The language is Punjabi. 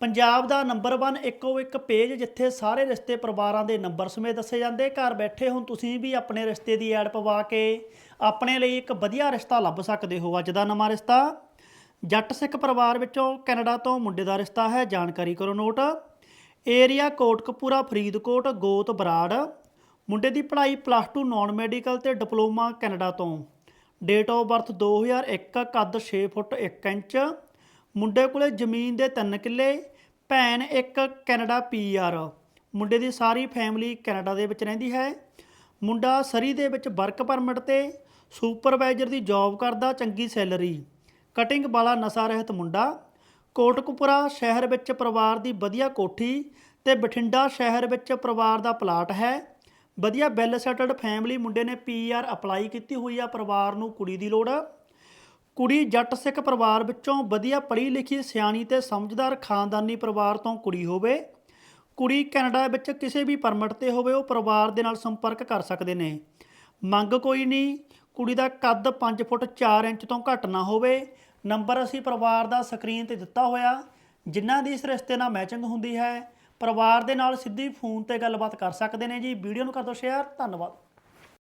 ਪੰਜਾਬ ਦਾ ਨੰਬਰ 1 ਇੱਕੋ ਇੱਕ ਪੇਜ ਜਿੱਥੇ ਸਾਰੇ ਰਿਸ਼ਤੇ ਪਰਿਵਾਰਾਂ ਦੇ ਨੰਬਰ ਸਮੇਤ ਦੱਸੇ ਜਾਂਦੇ। ਘਰ ਬੈਠੇ ਹੁਣ ਤੁਸੀਂ ਵੀ ਆਪਣੇ ਰਿਸ਼ਤੇ ਦੀ ਐਡ ਪਵਾ ਕੇ ਆਪਣੇ ਲਈ ਇੱਕ ਵਧੀਆ ਰਿਸ਼ਤਾ ਲੱਭ ਸਕਦੇ ਹੋ। ਅੱਜ ਦਾ ਨਵਾਂ ਰਿਸ਼ਤਾ ਜੱਟ ਸਿੱਖ ਪਰਿਵਾਰ ਵਿੱਚੋਂ ਕੈਨੇਡਾ ਤੋਂ ਮੁੰਡੇ ਦਾ ਰਿਸ਼ਤਾ ਹੈ। ਜਾਣਕਾਰੀ ਕਰੋ ਨੋਟ। ਏਰੀਆ ਕੋਟਕਪੂਰਾ, ਫਰੀਦਕੋਟ, ਗੋਤ, ਬਰਾੜ। ਮੁੰਡੇ ਦੀ ਪੜ੍ਹਾਈ ਪਲੱਸ 2 ਨਾਨ ਮੈਡੀਕਲ ਤੇ ਡਿਪਲੋਮਾ ਕੈਨੇਡਾ ਤੋਂ। ਡੇਟ ਆਫ ਬਰਥ 2001 ਕੱਦ 6 ਫੁੱਟ 1 ਇੰਚ। ਮੁੰਡੇ ਕੋਲੇ ਜ਼ਮੀਨ ਦੇ 3 ਕਿੱਲੇ, ਭੈਣ ਇੱਕ ਕੈਨੇਡਾ ਪੀਆਰ ਮੁੰਡੇ ਦੀ ਸਾਰੀ ਫੈਮਿਲੀ ਕੈਨੇਡਾ ਦੇ ਵਿੱਚ ਰਹਿੰਦੀ ਹੈ। ਮੁੰਡਾ ਸਰੀ ਦੇ ਵਿੱਚ ਵਰਕ ਪਰਮਿਟ ਤੇ ਸੁਪਰਵਾਈਜ਼ਰ ਦੀ ਜੌਬ ਕਰਦਾ, ਚੰਗੀ ਸੈਲਰੀ। ਕਟਿੰਗ ਵਾਲਾ ਨਸ਼ਾ ਰਹਿਤ ਮੁੰਡਾ। ਕੋਟਕਪੁਰਾ ਸ਼ਹਿਰ ਵਿੱਚ ਪਰਿਵਾਰ ਦੀ ਵਧੀਆ ਕੋਠੀ ਤੇ ਬਠਿੰਡਾ ਸ਼ਹਿਰ ਵਿੱਚ ਪਰਿਵਾਰ ਦਾ ਪਲਾਟ ਹੈ। ਵਧੀਆ ਵੈਲ ਸੈਟਲਡ ਫੈਮਿਲੀ ਮੁੰਡੇ ਨੇ ਪੀਆਰ ਅਪਲਾਈ ਕੀਤੀ ਹੋਈ ਆ, ਪਰਿਵਾਰ ਨੂੰ ਕੁੜੀ ਦੀ ਲੋੜ। ਕੁੜੀ ਜੱਟ ਸਿੱਖ ਪਰਿਵਾਰ ਵਿੱਚੋਂ ਵਧੀਆ ਪੜ੍ਹੀ ਲਿਖੀ ਸਿਆਣੀ ਤੇ ਸਮਝਦਾਰ ਖਾਨਦਾਨੀ ਪਰਿਵਾਰ ਤੋਂ ਕੁੜੀ ਹੋਵੇ। ਕੁੜੀ ਕੈਨੇਡਾ ਵਿੱਚ ਕਿਸੇ ਵੀ ਪਰਮਿਟ ਤੇ ਹੋਵੇ, ਉਹ ਪਰਿਵਾਰ ਦੇ ਨਾਲ ਸੰਪਰਕ ਕਰ ਸਕਦੇ ਨੇ। ਮੰਗ ਕੋਈ ਨਹੀਂ, ਕੁੜੀ ਦਾ ਕੱਦ 5 ਫੁੱਟ 4 ਇੰਚ ਤੋਂ ਘੱਟ ਨਾ ਹੋਵੇ। ਨੰਬਰ ਅਸੀਂ ਪਰਿਵਾਰ ਦਾ ਸਕਰੀਨ ਤੇ ਦਿੱਤਾ ਹੋਇਆ। ਜਿਨ੍ਹਾਂ ਦੀ ਇਸ ਰਿਸ਼ਤੇ ਨਾਲ ਮੈਚਿੰਗ ਹੁੰਦੀ ਹੈ, ਪਰਿਵਾਰ ਦੇ ਨਾਲ ਸਿੱਧੀ ਫੋਨ ਤੇ ਗੱਲਬਾਤ ਕਰ ਸਕਦੇ ਨੇ ਜੀ। ਵੀਡੀਓ ਨੂੰ ਕਰ ਦਿਓ ਸ਼ੇਅਰ। ਧੰਨਵਾਦ।